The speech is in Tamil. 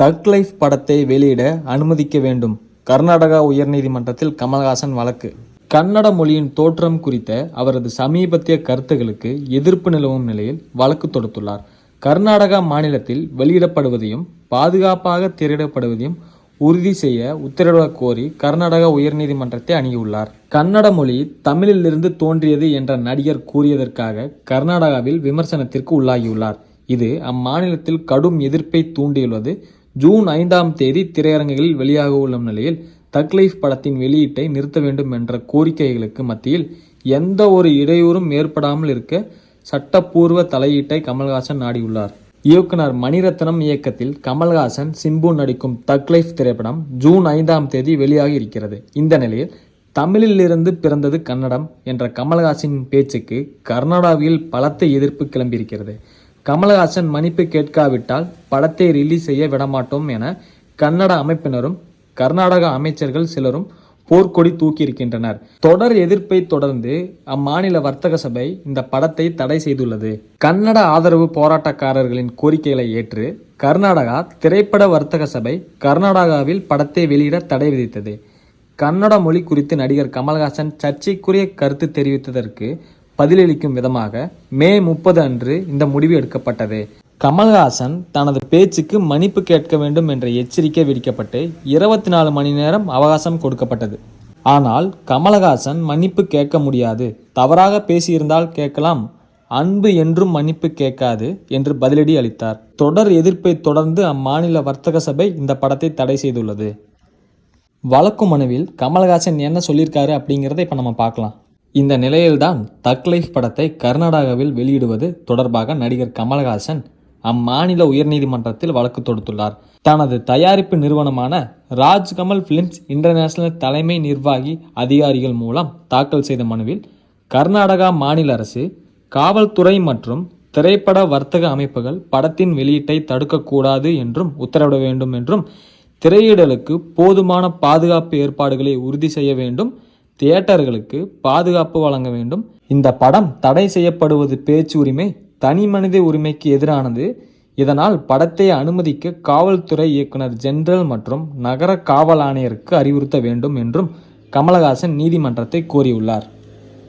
தக் லைஃப் படத்தை வெளியிட அனுமதிக்க வேண்டும். கர்நாடகா உயர்நீதிமன்றத்தில் கமல்ஹாசன் வழக்கு. கன்னட மொழியின் தோற்றம் குறித்த அவரது சமீபத்திய கருத்துகளுக்கு எதிர்ப்பு நிலவும் நிலையில் வழக்கு தொடுத்துள்ளார். கர்நாடகா மாநிலத்தில் வெளியிடப்படுவதையும் பாதுகாப்பாக திரையிடப்படுவதையும் உறுதி செய்ய உத்தரவிடக் கோரி கர்நாடகா உயர்நீதிமன்றத்தை அணுகியுள்ளார். கன்னட மொழி தமிழிலிருந்து தோன்றியது என்ற நடிகர் கூறியதற்காக கர்நாடகாவில் விமர்சனத்திற்கு உள்ளாகியுள்ளார். இது அம்மாநிலத்தில் கடும் எதிர்ப்பை தூண்டியுள்ளது. ஜூன் ஐந்தாம் தேதி திரையரங்குகளில் வெளியாக உள்ள நிலையில் தக்லைஃப் படத்தின் வெளியீட்டை நிறுத்த வேண்டும் என்ற கோரிக்கைகளுக்கு மத்தியில் எந்த ஒரு இடையூறும் ஏற்படாமல் இருக்க சட்டப்பூர்வ தலையீட்டை கமல்ஹாசன் நாடியுள்ளார். இயக்குனர் மணிரத்னம் இயக்கத்தில் கமல்ஹாசன் சிம்பு நடிக்கும் தக்லைஃப் திரைப்படம் ஜூன் ஐந்தாம் தேதி வெளியாகி இருக்கிறது. இந்த நிலையில் தமிழிலிருந்து பிறந்தது கன்னடம் என்ற கமல்ஹாசனின் பேச்சுக்கு கர்நாடகாவில் பலத்த எதிர்ப்பு கிளம்பியிருக்கிறது. கமலஹாசன் மன்னிப்பு கேட்காவிட்டால் படத்தை ரிலீஸ் செய்ய விடமாட்டோம் என கன்னட அமைப்பினரும் கர்நாடக அமைச்சர்கள் சிலரும் போர்க்கொடி தூக்கியிருக்கின்றனர். தொடர் எதிர்ப்பை தொடர்ந்து அம்மாநில வர்த்தக சபை இந்த படத்தை தடை செய்துள்ளது. கன்னட ஆதரவு போராட்டக்காரர்களின் கோரிக்கைகளை ஏற்று கர்நாடகா திரைப்பட வர்த்தக சபை கர்நாடகாவில் படத்தை வெளியிட தடை விதித்தது. கன்னட மொழி குறித்து நடிகர் கமல்ஹாசன் சர்ச்சைக்குரிய கருத்து தெரிவித்ததற்கு பதிலளிக்கும் விதமாக மே முப்பது அன்று இந்த முடிவு எடுக்கப்பட்டது. கமல்ஹாசன் தனது பேச்சுக்கு மன்னிப்பு கேட்க வேண்டும் என்ற எச்சரிக்கை விடுக்கப்பட்டு இருபத்தி நாலு மணி நேரம் அவகாசம் கொடுக்கப்பட்டது. ஆனால் கமலஹாசன் மன்னிப்பு கேட்க முடியாது. தவறாக பேசியிருந்தால் கேட்கலாம். அன்பு என்றும் மன்னிப்பு கேட்காது என்று பதிலடி அளித்தார். தொடர் எதிர்ப்பை தொடர்ந்து அம்மாநில வர்த்தக சபை இந்த படத்தை தடை செய்துள்ளது. வழக்கு மனுவில் கமல்ஹாசன் என்ன சொல்லியிருக்காரு அப்படிங்கிறத இப்போ நம்ம பார்க்கலாம். இந்த நிலையில்தான் தக்லைஃப் படத்தை கர்நாடகாவில் வெளியிடுவது தொடர்பாக நடிகர் கமல்ஹாசன் அம்மாநில உயர்நீதிமன்றத்தில் வழக்கு தொடுத்துள்ளார். தனது தயாரிப்பு நிறுவனமான ராஜ்கமல் பிலிம்ஸ் இன்டர்நேஷனல் தலைமை நிர்வாகி அதிகாரிகள் மூலம் தாக்கல் செய்த மனுவில் கர்நாடகா மாநில அரசு காவல்துறை மற்றும் திரைப்பட வர்த்தக அமைப்புகள் படத்தின் வெளியீட்டை தடுக்கக்கூடாது என்றும் உத்தரவிட வேண்டும் என்றும் திரையிடலுக்கு போதுமான பாதுகாப்பு ஏற்பாடுகளை உறுதி செய்ய வேண்டும் தியேட்டர்களுக்கு பாதுகாப்பு வழங்க வேண்டும். இந்த படம் தடை செய்யப்படுவது பேச்சு உரிமை தனி மனித உரிமைக்கு எதிரானது. இதனால் படத்தை அனுமதிக்க காவல்துறை இயக்குனர் ஜெனரல் மற்றும் நகர காவல் ஆணையருக்கு அறிவுறுத்த வேண்டும் என்றும் கமலஹாசன் நீதிமன்றத்தை கோரியுள்ளார்.